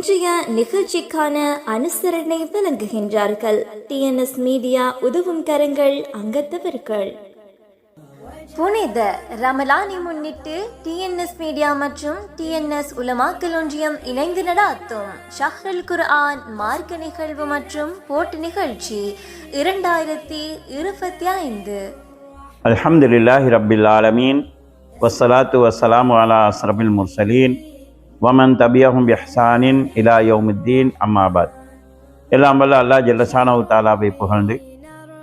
இன்றைய நிகழ்ச்சிக்கான அனுசரணை வழங்குகின்றார்கள் டிஎன்எஸ் மீடியா உதவும் கரங்கள் அங்கத்தவர்கள். புனித ரமலானை முன்னிட்டு டிஎன்எஸ் மீடியா மற்றும் டிஎன்எஸ் உலமாக்கல் ஒன்றியம் இணைந்து நடாத்தும் ஷஹ்ரல் குர்ஆன் மார்க்க நிகழ்வு மற்றும் போட்டி நிகழ்ச்சி இரண்டாயிரத்தி இருபத்தி ஐந்து. அல்ஹம்துலில்லாஹி ரப்பில் ஆலமீன். வஸ்ஸலாத்து வஸ்ஸலாமு அலா அஸ்ரபில் முர்சலீன். வமன் தபியஹும் பிஹ்சானின் இலா யௌமுத்தீன் அம்மாபாத் எல்லாம் வல்ல அல்லாஹ் ஜல்லஷானஹு தாலாவை புகழ்ந்து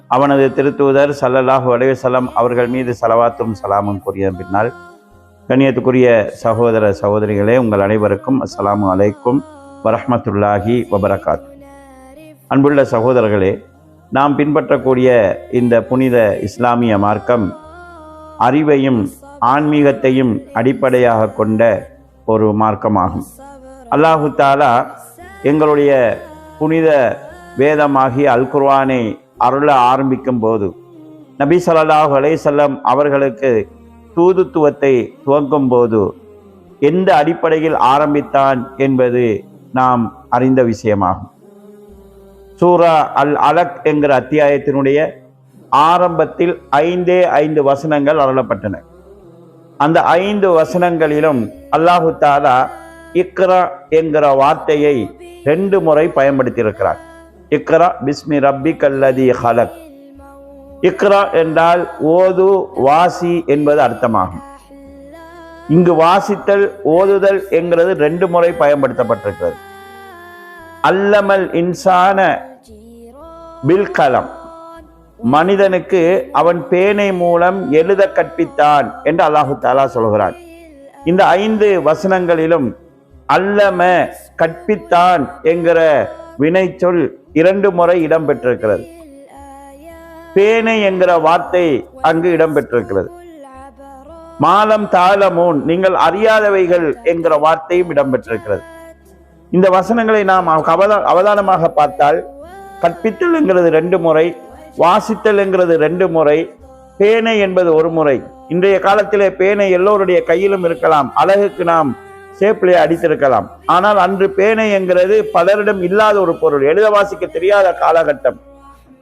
அவனது திருத்தூதர் சல்லல்லாஹு அலைவசலம் அவர்கள் மீது சலவாத்தும் சலாமும் கூறிய பின்னால் கண்ணியத்துக்குரிய சகோதர சகோதரிகளே உங்கள் அனைவருக்கும் அஸ்ஸலாமு அலைக்கும் வரஹ்மத்துல்லாஹி வபரகாத். அன்புள்ள சகோதரர்களே நாம் பின்பற்றக்கூடிய இந்த புனித இஸ்லாமிய மார்க்கம் அறிவையும் ஆன்மீகத்தையும் அடிப்படையாக கொண்ட ஒரு மார்க்கமாகும். அல்லாஹு தாலா எங்களுடைய புனித வேதமாகிய அல் குர்வானை அருள ஆரம்பிக்கும் போது நபி ஸல்லல்லாஹு அலைஹி அவர்களுக்கு தூதுத்துவத்தை துவங்கும் போது எந்த அடிப்படையில் ஆரம்பித்தான் என்பது நாம் அறிந்த விஷயமாகும். சூரா அல் அலக் என்கிற அத்தியாயத்தினுடைய ஆரம்பத்தில் ஐந்தே ஐந்து வசனங்கள் அருளப்பட்டன. அந்த ஐந்து வசனங்களிலும் அல்லாஹு தாலா இக்ரா என்கிற வார்த்தையை ரெண்டு முறை பயன்படுத்தியிருக்கிறார். இக்ரா பிஸ்மி ரப்பி கல்லதி ஹலக். இக்ரா என்றால் ஓது வாசி என்பது அர்த்தமாகும். இங்கு வாசித்தல் ஓதுதல் என்கிறது ரெண்டு முறை பயன்படுத்தப்பட்டிருக்கிறது. அல்லமல் இன்சான பில்கலம் மனிதனுக்கு அவன் பேனை மூலம் எழுத கற்பித்தான் என்று அல்லாஹு தாலா சொல்கிறான். இந்த ஐந்து வசனங்களிலும் அல்லம கற்பித்தான் என்கிற வினைச்சொல் இரண்டு முறை இடம்பெற்றிருக்கிறது. பேனை என்கிற வார்த்தை அங்கு இடம்பெற்றிருக்கிறது. மாலம் தாளமூன் நீங்கள் அறியாதவைகள் என்கிற வார்த்தையும் இடம்பெற்றிருக்கிறது. இந்த வசனங்களை நாம் அவதா அவதானமாக பார்த்தால் கற்பித்தல் என்கிறது ரெண்டு முறை வாசித்தல் என்கிறது ரெண்டு முறை பேனை என்பது ஒரு முறை இன்றைய காலத்திலே பேனை எல்லோருடைய கையிலும் இருக்கலாம் அழகுக்கு நாம் சேப்பிலே அடித்திருக்கலாம். ஆனால் அன்று பேனை என்கிறது பலரிடம் இல்லாத ஒரு பொருள் எழுத வாசிக்க தெரியாத காலகட்டம்.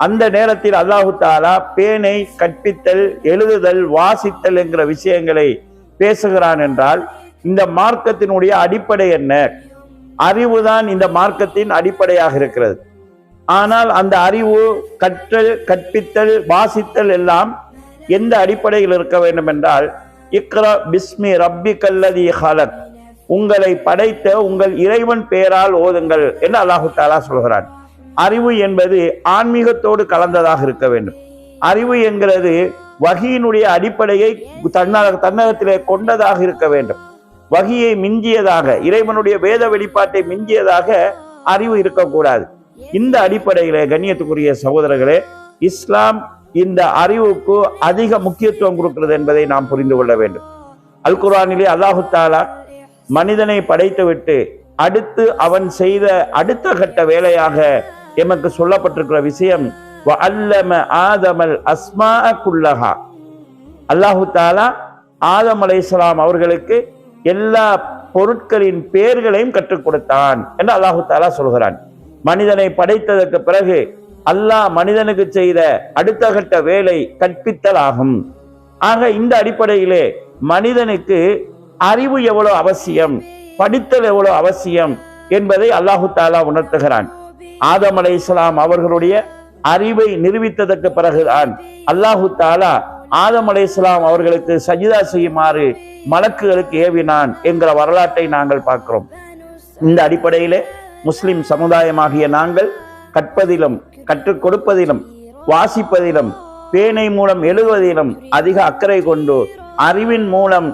அந்த நேரத்தில் அல்லாஹு தாலா பேனை கற்பித்தல் எழுதுதல் வாசித்தல் என்கிற விஷயங்களை பேசுகிறான் என்றால் இந்த மார்க்கத்தினுடைய அடிப்படை என்ன? அறிவுதான் இந்த மார்க்கத்தின் அடிப்படையாக இருக்கிறது. ஆனால் அந்த அறிவு கற்றல் கற்பித்தல் வாசித்தல் எல்லாம் எந்த அடிப்படையில் இருக்க வேண்டும் என்றால் இக்ரா பிஸ்மி ரப்பி கல்லதி ஹலத் உங்களை படைத்த உங்கள் இறைவன் பெயரால் ஓதுங்கள் என்று அல்லாஹு தாலா சொல்கிறான். அறிவு என்பது ஆன்மீகத்தோடு கலந்ததாக இருக்க வேண்டும். அறிவு என்கிறது வகியினுடைய அடிப்படையை தன்ன தன்னகத்திலே கொண்டதாக இருக்க வேண்டும். வகியை மிஞ்சியதாக இறைவனுடைய வேத வெளிப்பாட்டை மிஞ்சியதாக அறிவு இருக்கக்கூடாது. இந்த அடிப்படையிலே கண்ணியத்துக்குரிய சகோதரர்களே இஸ்லாம் இந்த அறிவுக்கு அதிக முக்கியத்துவம் கொடுக்கிறது என்பதை நாம் புரிந்து கொள்ள வேண்டும். அல் குரானிலே அல்லாஹு தாலா மனிதனை படைத்துவிட்டு அடுத்து அவன் செய்த அடுத்த கட்ட வேலையாக எமக்கு சொல்லப்பட்டிருக்கிற விஷயம் அல்லம ஆதமல் அஸ்மா குல்லஹா. அல்லாஹு தாலா ஆதம் அலை அவர்களுக்கு எல்லா பொருட்களின் பெயர்களையும் கற்றுக் கொடுத்தான் என்று அல்லாஹு தாலா சொல்கிறான். மனிதனை படைத்ததற்கு பிறகு அல்லாஹ் மனிதனுக்கு செய்த அடுத்த கட்ட வேலை கற்பித்தல் ஆகும் ஆக இந்த அடிப்படையிலே மனிதனுக்கு அறிவு எவ்வளவு அவசியம் படித்தல் எவ்வளவு அவசியம் என்பதை அல்லாஹு தாலா உணர்த்துகிறான். ஆதம் அலை இஸ்லாம் அவர்களுடைய அறிவை நிரூபித்ததற்கு பிறகுதான் அல்லாஹு தாலா ஆதம் அலை இஸ்லாம் அவர்களுக்கு சஜிதா செய்யுமாறு மலக்குகளுக்கு ஏவினான் என்கிற வரலாற்றை நாங்கள் பார்க்கிறோம். இந்த அடிப்படையிலே முஸ்லிம் சமுதாயமாகிய நாங்கள் கற்பதிலும் கற்றுக் கொடுப்பதிலும் வாசிப்பதிலும் பேனை மூலம் எழுதுவதிலும் அதிக அக்கறை கொண்டு அறிவின் மூலம்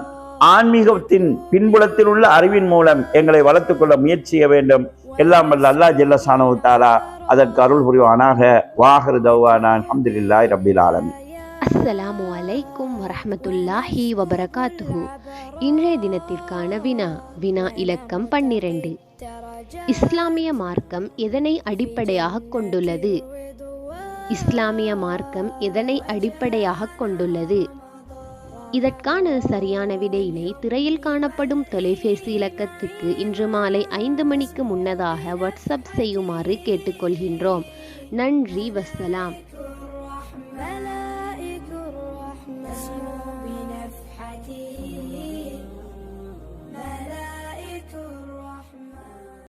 ஆன்மீகத்தின் பின்புலத்தில் உள்ள அறிவின் மூலம் எங்களை வளர்த்து கொள்ள முயற்சி செய்ய வேண்டும். எல்லாம் வல்ல அல்லா ஜெல்லசானு தாலா அதற்கு அருள் புரிவானாக. வாஹரு தௌவானான் அஹமதுல்லாய் ரபில் ஆலமி அஸ்ஸலாமு அலைக்கும் வரஹமத்துல்லாஹி வபரகாத்துஹு. இன்றைய தினத்திற்கான வினா வினா இலக்கம் பன்னிரண்டு. இஸ்லாமிய மார்க்கம் எதனை அடிப்படையாக கொண்டுள்ளது? இஸ்லாமிய மார்க்கம் எதனை அடிப்படையாக கொண்டுள்ளது? இதற்கான சரியான விடையினை திரையில் காணப்படும் தொலைபேசி இலக்கத்துக்கு இன்று மாலை ஐந்து மணிக்கு முன்னதாக வாட்ஸ்அப் செய்யுமாறு கேட்டுக்கொள்கின்றோம். நன்றி வசலாம்.